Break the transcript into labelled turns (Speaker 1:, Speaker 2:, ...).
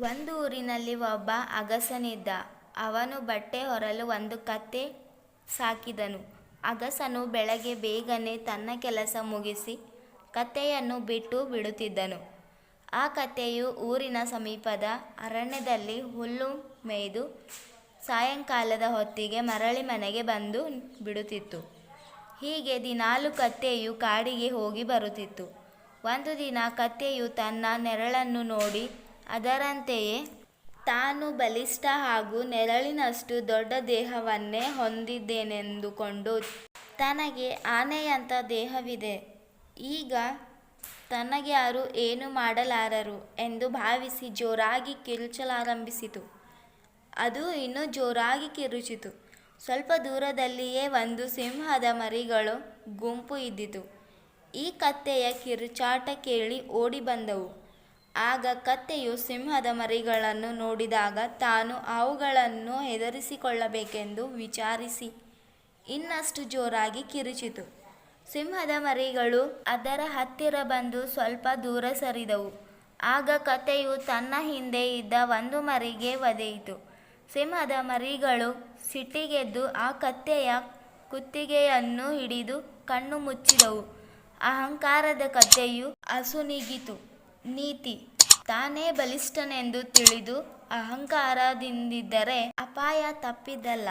Speaker 1: ಒಂದು ಊರಿನಲ್ಲಿ ಒಬ್ಬ ಅಗಸನಿದ್ದ. ಅವನು ಬಟ್ಟೆ ಹೊರಲು ಒಂದು ಕತ್ತೆ ಸಾಕಿದನು. ಅಗಸನು ಬೆಳಗ್ಗೆ ಬೇಗನೆ ತನ್ನ ಕೆಲಸ ಮುಗಿಸಿ ಕತ್ತೆಯನ್ನು ಬಿಟ್ಟು ಬಿಡುತ್ತಿದ್ದನು. ಆ ಕತ್ತೆಯು ಊರಿನ ಸಮೀಪದ ಅರಣ್ಯದಲ್ಲಿ ಹುಲ್ಲು ಮೇಯ್ದು ಸಾಯಂಕಾಲದ ಹೊತ್ತಿಗೆ ಮರಳಿ ಮನೆಗೆ ಬಂದು ಬಿಡುತ್ತಿತ್ತು. ಹೀಗೆ ದಿನಾಲು ಕತ್ತೆಯು ಕಾಡಿಗೆ ಹೋಗಿ ಬರುತ್ತಿತ್ತು. ಒಂದು ದಿನ ಕತ್ತೆಯು ತನ್ನ ನೆರಳನ್ನು ನೋಡಿ, ಅದರಂತೆಯೇ ತಾನು ಬಲಿಷ್ಠ ಹಾಗೂ ನೆರಳಿನಷ್ಟು ದೊಡ್ಡ ದೇಹವನ್ನೇ ಹೊಂದಿದ್ದೇನೆಂದುಕೊಂಡು ತನಗೆ ಆನೆಯಂಥ ದೇಹವಿದೆ. ಈಗ ತನಗೆ ಯಾರು ಏನು ಮಾಡಲಾರರು ಎಂದು ಭಾವಿಸಿ ಜೋರಾಗಿ ಕಿರುಚಲಾರಂಭಿಸಿತು. ಅದು ಇನ್ನೂ ಜೋರಾಗಿ ಕಿರುಚಿತು. ಸ್ವಲ್ಪ ದೂರದಲ್ಲಿಯೇ ಒಂದು ಸಿಂಹದ ಮರಿಗಳು ಗುಂಪು ಇದ್ದಿತು. ಈ ಕತ್ತೆಯ ಕಿರುಚಾಟ ಕೇಳಿ ಓಡಿ ಬಂದವು. ಆಗ ಕತ್ತೆಯು ಸಿಂಹದ ಮರಿಗಳನ್ನು ನೋಡಿದಾಗ ತಾನು ಅವುಗಳನ್ನು ಹೆದರಿಸಿಕೊಳ್ಳಬೇಕೆಂದು ವಿಚಾರಿಸಿ ಇನ್ನಷ್ಟು ಜೋರಾಗಿ ಕಿರುಚಿತು. ಸಿಂಹದ ಮರಿಗಳು ಅದರ ಹತ್ತಿರ ಬಂದು ಸ್ವಲ್ಪ ದೂರ ಸರಿದವು. ಆಗ ಕತೆಯು ತನ್ನ ಹಿಂದೆ ಇದ್ದ ಒಂದು ಮರಿಗೆ ಒದೆಯಿತು. ಸಿಂಹದ ಮರಿಗಳು ಸಿಟ್ಟಿಗೆದ್ದು ಆ ಕತ್ತೆಯ ಕುತ್ತಿಗೆಯನ್ನು ಹಿಡಿದು ಕಣ್ಣು ಮುಚ್ಚಿದವು. ಅಹಂಕಾರದ ಕಥೆಯು ಅಸುನೀಗಿತು. ನೀತಿ. ತಾನೇ ಬಲಿಷ್ಠನೆಂದು ತಿಳಿದು ಅಹಂಕಾರದಿಂದಿದ್ದರೆ ಅಪಾಯ ತಪ್ಪಿದ್ದಲ್ಲ